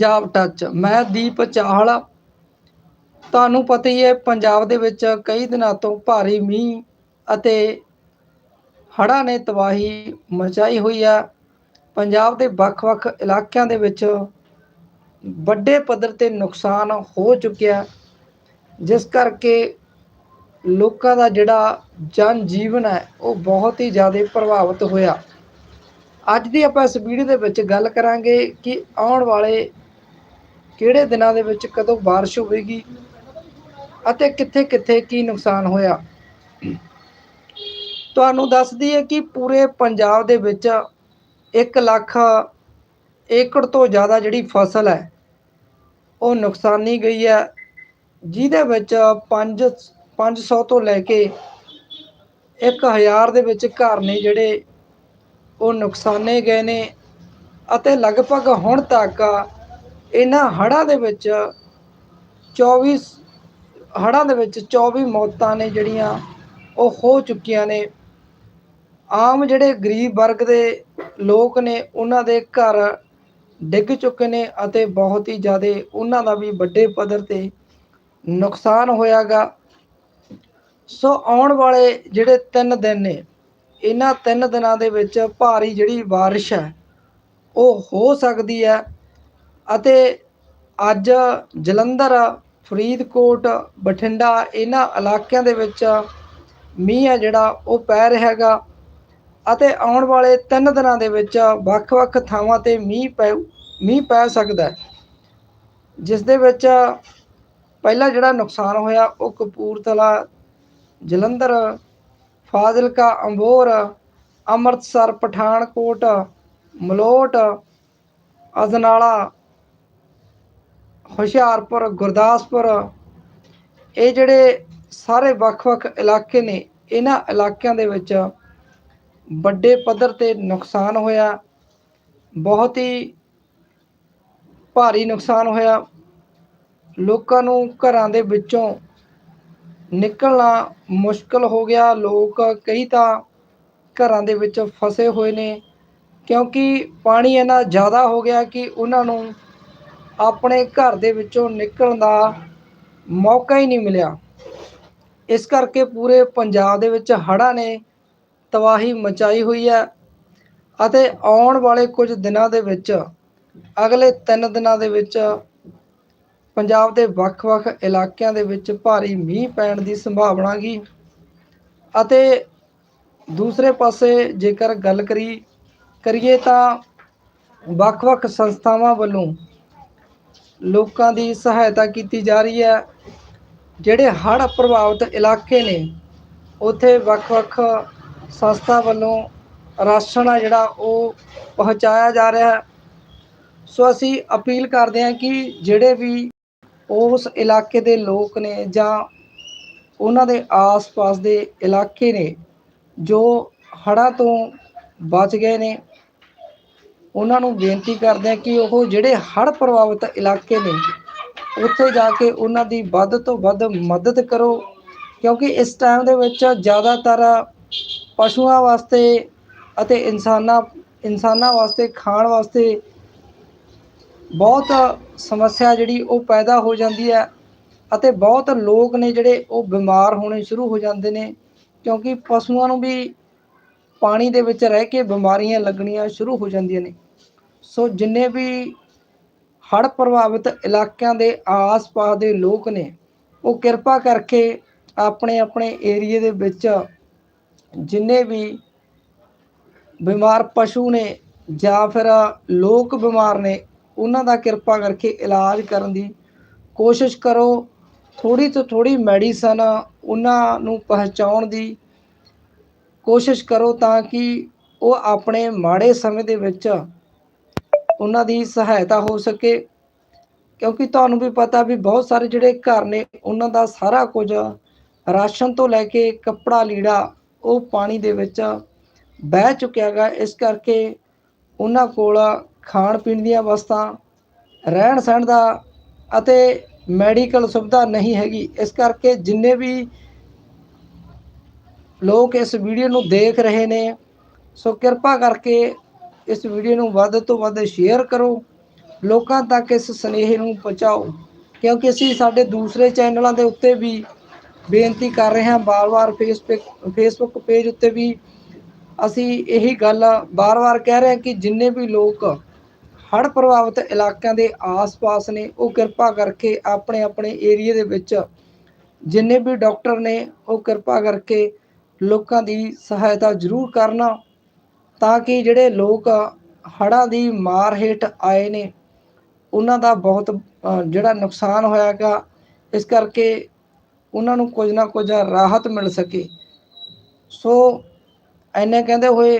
Punjab touch ਮੈਂ ਦੀਪ ਚਾਹਲਾ। ਤੁਹਾਨੂੰ ਪਤਾ ਹੀ ਹੈ, ਪੰਜਾਬ ਦੇ ਵਿੱਚ ਕਈ ਦਿਨਾਂ ਤੋਂ ਭਾਰੀ ਮੀਂਹ ਅਤੇ ਹੜ੍ਹਾਂ ਨੇ ਤਬਾਹੀ ਮਚਾਈ ਹੋਈ ਹੈ। ਪੰਜਾਬ ਦੇ ਵੱਖ-ਵੱਖ ਇਲਾਕਿਆਂ ਦੇ ਵਿੱਚ ਵੱਡੇ ਪੱਧਰ ਤੇ ਨੁਕਸਾਨ ਹੋ ਚੁੱਕਿਆ ਜਿਸ ਕਰਕੇ ਲੋਕਾਂ ਦਾ ਜਿਹੜਾ ਜਨ ਜੀਵਨ ਹੈ, ਉਹ ਬਹੁਤ ਹੀ ਜ਼ਿਆਦਾ ਪ੍ਰਭਾਵਿਤ ਹੋਇਆ। ਅੱਜ ਦੀ ਆਪਾਂ ਇਸ ਵੀਡੀਓ ਦੇ ਵਿੱਚ ਗੱਲ ਕਰਾਂਗੇ ਕਿ ਆਉਣ ਵਾਲੇ ਕਿਹੜੇ ਦਿਨਾਂ ਦੇ ਵਿੱਚ ਕਦੋਂ بارش ਹੋਵੇਗੀ ਅਤੇ ਕਿੱਥੇ-ਕਿੱਥੇ ਕੀ ਨੁਕਸਾਨ ਹੋਇਆ ਤੁਹਾਨੂੰ ਦੱਸ ਦਈਏ ਕਿ ਪੂਰੇ ਪੰਜਾਬ ਦੇ ਵਿੱਚ 1 ਲੱਖ ਏਕੜ ਤੋਂ ਜ਼ਿਆਦਾ ਜਿਹੜੀ ਫਸਲ ਹੈ ਉਹ ਨੁਕਸਾਨੀ ਗਈ ਹੈ ਜਿਹਦੇ ਵਿੱਚ 5 500 ਤੋਂ ਲੈ ਕੇ 1000 ਦੇ ਵਿੱਚ ਘਰ ਨੇ ਜਿਹੜੇ ਉਹ ਨੁਕਸਾਨੇ ਗਏ ਨੇ ਅਤੇ ਲਗਭਗ ਹੁਣ ਤੱਕ ਇਹਨਾਂ ਹੜ੍ਹਾਂ ਦੇ ਵਿੱਚ 24 ਹੜ੍ਹਾਂ ਦੇ ਵਿੱਚ 24 ਮੌਤਾਂ ਨੇ ਜਿਹੜੀਆਂ ਉਹ ਹੋ ਚੁੱਕੀਆਂ ਨੇ ਆਮ ਜਿਹੜੇ ਗਰੀਬ ਵਰਗ ਦੇ ਲੋਕ ਨੇ ਉਹਨਾਂ ਦੇ ਘਰ ਡਿੱਗ ਚੁੱਕੇ ਨੇ ਅਤੇ ਬਹੁਤ ਹੀ ਜ਼ਿਆਦਾ ਉਹਨਾਂ ਦਾ ਵੀ ਵੱਡੇ ਪੱਧਰ ਤੇ ਨੁਕਸਾਨ ਹੋਇਆਗਾ ਸੋ ਆਉਣ ਵਾਲੇ ਜਿਹੜੇ 3 ਦਿਨ ਨੇ ਇਹਨਾਂ 3 ਦਿਨਾਂ ਦੇ ਵਿੱਚ ਭਾਰੀ ਜਿਹੜੀ بارش ਹੈ ਉਹ ਹੋ ਸਕਦੀ ਹੈ ਅਤੇ ਅੱਜ ਜਲੰਧਰ, ਫਰੀਦਕੋਟ, ਬਠਿੰਡਾ ਇਹਨਾਂ ਇਲਾਕਿਆਂ ਦੇ ਵਿੱਚ ਮੀਂਹ ਹੈ ਜਿਹੜਾ, ਉਹ ਪੈ ਰਿਹਾ ਹੈਗਾ ਅਤੇ ਆਉਣ ਵਾਲੇ 3 ਦਿਨਾਂ ਦੇ ਵਿੱਚ ਵੱਖ-ਵੱਖ ਥਾਵਾਂ ਤੇ ਮੀਂਹ ਪੈ ਮੀਂਹ ਪੈ ਸਕਦਾ ਹੈ, ਜਿਸ ਦੇ ਵਿੱਚ ਪਹਿਲਾ ਜਿਹੜਾ ਨੁਕਸਾਨ ਹੋਇਆ ਉਹ ਕਪੂਰਥਲਾ, ਜਲੰਧਰ, ਫਾਜ਼ਿਲਕਾ, ਅੰਬੋਰ, ਅੰਮ੍ਰਿਤਸਰ, ਪਠਾਨਕੋਟ, ਮਲੋਟ, ਅਜਨਾਲਾ ਹੁਸ਼ਿਆਰਪੁਰ, ਗੁਰਦਾਸਪੁਰ, ਇਹ ਜਿਹੜੇ ਸਾਰੇ ਵੱਖ-ਵੱਖ ਇਲਾਕੇ ਨੇ, ਇਹਨਾਂ ਇਲਾਕਿਆਂ ਦੇ ਵਿੱਚ ਵੱਡੇ ਪੱਧਰ ਤੇ ਨੁਕਸਾਨ ਹੋਇਆ, ਬਹੁਤ ਹੀ ਭਾਰੀ ਨੁਕਸਾਨ ਹੋਇਆ। ਲੋਕਾਂ ਨੂੰ ਘਰਾਂ ਦੇ ਵਿੱਚੋਂ ਨਿਕਲਣਾ ਮੁਸ਼ਕਲ ਹੋ ਗਿਆ। ਲੋਕ ਕਈ ਤਾਂ ਘਰਾਂ ਦੇ ਵਿੱਚ ਫਸੇ ਹੋਏ ਨੇ, ਕਿਉਂਕਿ ਪਾਣੀ ਇੰਨਾ ਜ਼ਿਆਦਾ ਹੋ ਗਿਆ ਕਿ ਉਹਨਾਂ ਨੂੰ ਆਪਣੇ ਘਰ ਦੇ ਵਿੱਚੋਂ ਨਿਕਲਣ ਦਾ ਮੌਕਾ ਹੀ ਨਹੀਂ ਮਿਲਿਆ। ਇਸ ਕਰਕੇ ਪੂਰੇ ਪੰਜਾਬ ਦੇ ਵਿੱਚ ਹੜ੍ਹਾਂ ਨੇ ਤਬਾਹੀ ਮਚਾਈ ਹੋਈ ਹੈ ਅਤੇ ਆਉਣ ਵਾਲੇ ਕੁਝ ਦਿਨਾਂ ਦੇ ਵਿੱਚ, ਅਗਲੇ 3 ਦਿਨਾਂ ਦੇ ਵਿੱਚ ਪੰਜਾਬ ਦੇ ਵੱਖ-ਵੱਖ ਇਲਾਕਿਆਂ ਦੇ ਵਿੱਚ ਭਾਰੀ ਮੀਂਹ ਪੈਣ ਦੀ ਸੰਭਾਵਨਾ ਗੀ ਅਤੇ ਦੂਸਰੇ ਪਾਸੇ ਜੇਕਰ ਗੱਲ ਕਰੀ, ਕਰੀਏ ਤਾਂ ਵੱਖ-ਵੱਖ ਸੰਸਥਾਵਾਂ ਵੱਲੋਂ ਲੋਕਾਂ ਦੀ ਸਹਾਇਤਾ ਕੀਤੀ ਜਾ ਰਹੀ ਹੈ। ਜਿਹੜੇ ਹੜ੍ਹ ਪ੍ਰਭਾਵਿਤ ਇਲਾਕੇ ਨੇ, ਉੱਥੇ ਵੱਖ-ਵੱਖ ਸੰਸਥਾ ਵੱਲੋਂ ਰਾਸ਼ਨ ਆ ਜਿਹੜਾ ਉਹ ਪਹੁੰਚਾਇਆ ਜਾ ਰਿਹਾ ਹੈ। ਸੋ ਅਸੀਂ ਅਪੀਲ ਕਰਦੇ ਹਾਂ ਕਿ ਜਿਹੜੇ ਵੀ ਉਸ ਇਲਾਕੇ ਦੇ ਲੋਕ ਨੇ ਜਾਂ ਉਹਨਾਂ ਦੇ ਆਸ-ਪਾਸ ਦੇ ਇਲਾਕੇ ਨੇ ਜੋ ਹੜ੍ਹਾਂ ਤੋਂ ਬਚ ਗਏ ਨੇ ਉਹਨਾਂ ਨੂੰ ਬੇਨਤੀ ਕਰਦੇ ਹਾਂ ਕਿ ਉਹ ਜਿਹੜੇ ਹੜ੍ਹ ਪ੍ਰਭਾਵਿਤ ਇਲਾਕੇ ਨੇ, ਉੱਥੇ ਜਾ ਕੇ ਉਹਨਾਂ ਦੀ ਵੱਧ ਤੋਂ ਵੱਧ ਮਦਦ ਕਰੋ, ਕਿਉਂਕਿ ਇਸ ਟਾਈਮ ਦੇ ਵਿੱਚ ਜ਼ਿਆਦਾਤਰ ਪਸ਼ੂਆਂ ਵਾਸਤੇ ਅਤੇ ਇਨਸਾਨਾਂ ਇਨਸਾਨਾਂ ਵਾਸਤੇ, ਖਾਣ ਵਾਸਤੇ ਬਹੁਤ ਸਮੱਸਿਆ ਜਿਹੜੀ ਉਹ ਪੈਦਾ ਹੋ ਜਾਂਦੀ ਹੈ ਅਤੇ ਬਹੁਤ ਲੋਕ ਨੇ ਜਿਹੜੇ ਉਹ ਬਿਮਾਰ ਹੋਣੇ ਸ਼ੁਰੂ ਹੋ ਜਾਂਦੇ ਨੇ, ਕਿਉਂਕਿ ਪਸ਼ੂਆਂ ਨੂੰ ਵੀ ਪਾਣੀ ਦੇ ਵਿੱਚ ਰਹਿ ਕੇ ਬਿਮਾਰੀਆਂ ਲੱਗਣੀਆਂ ਸ਼ੁਰੂ ਹੋ ਜਾਂਦੀਆਂ ਨੇ। ਸੋ ਜਿੰਨੇ ਵੀ ਹੜ੍ਹ ਪ੍ਰਭਾਵਿਤ ਇਲਾਕਿਆਂ ਦੇ ਆਸ-ਪਾਸ ਦੇ ਲੋਕ ਨੇ, ਉਹ ਕਿਰਪਾ ਕਰਕੇ ਆਪਣੇ ਆਪਣੇ ਏਰੀਏ ਦੇ ਵਿੱਚ ਜਿੰਨੇ ਵੀ ਬਿਮਾਰ ਪਸ਼ੂ ਨੇ ਜਾਂ ਫਿਰ ਲੋਕ ਬਿਮਾਰ ਨੇ, ਉਹਨਾਂ ਦਾ ਕਿਰਪਾ ਕਰਕੇ ਇਲਾਜ ਕਰਨ ਦੀ ਕੋਸ਼ਿਸ਼ ਕਰੋ। ਥੋੜੀ ਤੋਂ ਥੋੜੀ ਮੈਡੀਸਨ ਉਹਨਾਂ ਨੂੰ ਪਹੁੰਚਾਉਣ ਦੀ ਕੋਸ਼ਿਸ਼ ਕਰੋ ਤਾਂ ਕਿ ਉਹ ਆਪਣੇ ਮਾੜੇ ਸਮੇਂ ਦੇ ਵਿੱਚ ਉਹਨਾਂ ਦੀ ਸਹਾਇਤਾ ਹੋ ਸਕੇ। ਕਿਉਂਕਿ ਤੁਹਾਨੂੰ ਵੀ ਪਤਾ ਵੀ ਬਹੁਤ ਸਾਰੇ ਜਿਹੜੇ ਘਰ ਨੇ, ਉਹਨਾਂ ਦਾ ਸਾਰਾ ਕੁਝ ਰਾਸ਼ਨ ਤੋਂ ਲੈ ਕੇ ਕੱਪੜਾ, ਲੀੜਾ, ਉਹ ਪਾਣੀ ਦੇ ਵਿੱਚ ਬਹਿ ਚੁੱਕਿਆ ਹੈਗਾ। ਇਸ ਕਰਕੇ ਉਹਨਾਂ ਕੋਲ ਖਾਣ ਪੀਣ ਦੀਆਂ ਵਸਤਾਂ, ਰਹਿਣ ਸਹਿਣ ਦਾ ਅਤੇ ਮੈਡੀਕਲ ਸੁਵਿਧਾ ਨਹੀਂ ਹੈਗੀ। ਇਸ ਕਰਕੇ ਜਿੰਨੇ ਵੀ ਲੋਕ ਇਸ ਵੀਡੀਓ ਨੂੰ ਦੇਖ ਰਹੇ ਨੇ। ਸੋ ਕਿਰਪਾ ਕਰਕੇ ਇਸ ਵੀਡੀਓ ਨੂੰ ਵੱਧ ਤੋਂ ਵੱਧ ਸ਼ੇਅਰ ਕਰੋ। ਲੋਕਾਂ ਤੱਕ ਇਸ ਸੁਨੇਹੇ ਨੂੰ ਪਹੁੰਚਾਓ। ਕਿਉਂਕਿ ਅਸੀਂ ਸਾਡੇ ਦੂਸਰੇ ਚੈਨਲਾਂ ਦੇ ਉੱਤੇ ਵੀ ਬੇਨਤੀ ਕਰ ਰਹੇ ਹਾਂ। ਬਾਰ-ਬਾਰ ਫੇਸਬੁੱਕ ਫੇਸਬੁੱਕ ਪੇਜ ਉੱਤੇ ਵੀ ਅਸੀਂ ਇਹੀ ਗੱਲ ਬਾਰ-ਬਾਰ ਕਹਿ ਰਹੇ ਹਾਂ ਕਿ ਜਿੰਨੇ ਵੀ ਲੋਕ ਹੜ੍ਹ ਪ੍ਰਭਾਵਿਤ ਇਲਾਕਿਆਂ ਦੇ ਆਸ-ਪਾਸ ਨੇ, ਉਹ ਕਿਰਪਾ ਕਰਕੇ ਆਪਣੇ ਆਪਣੇ ਏਰੀਏ ਦੇ ਵਿੱਚ ਜਿੰਨੇ ਵੀ ਡਾਕਟਰ ਨੇ, ਉਹ ਕਿਰਪਾ ਕਰਕੇ ਲੋਕਾਂ ਦੀ ਸਹਾਇਤਾ ਜ਼ਰੂਰ ਕਰਨਾ ਤਾਂ ਕਿ ਜਿਹੜੇ ਲੋਕ ਹੜ੍ਹਾਂ ਦੀ ਮਾਰ ਹੇਠ ਆਏ ਨੇ, ਉਹਨਾਂ ਦਾ ਬਹੁਤ ਜਿਹੜਾ ਨੁਕਸਾਨ ਹੋਇਆਗਾ ਇਸ ਕਰਕੇ ਉਹਨਾਂ ਨੂੰ ਕੁਝ ਨਾ ਕੁਝ ਰਾਹਤ ਮਿਲ ਸਕੇ। ਸੋ ਐਨੇ ਕਹਿੰਦੇ ਹੋਏ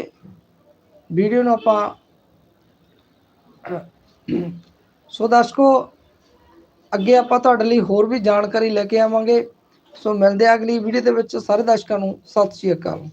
ਵੀਡੀਓ ਨੂੰ ਆਪਾਂ ਸੋ ਦਰਸ਼ਕੋ, ਅੱਗੇ ਆਪਾਂ ਤੁਹਾਡੇ ਲਈ ਹੋਰ ਵੀ ਜਾਣਕਾਰੀ ਲੈ ਕੇ ਆਵਾਂਗੇ। ਸੋ ਮਿਲਦੇ ਆ ਅਗਲੀ ਵੀਡੀਓ ਦੇ ਵਿੱਚ। ਸਾਰੇ ਦਰਸ਼ਕਾਂ ਨੂੰ ਸਤਿ ਸ਼੍ਰੀ ਅਕਾਲ।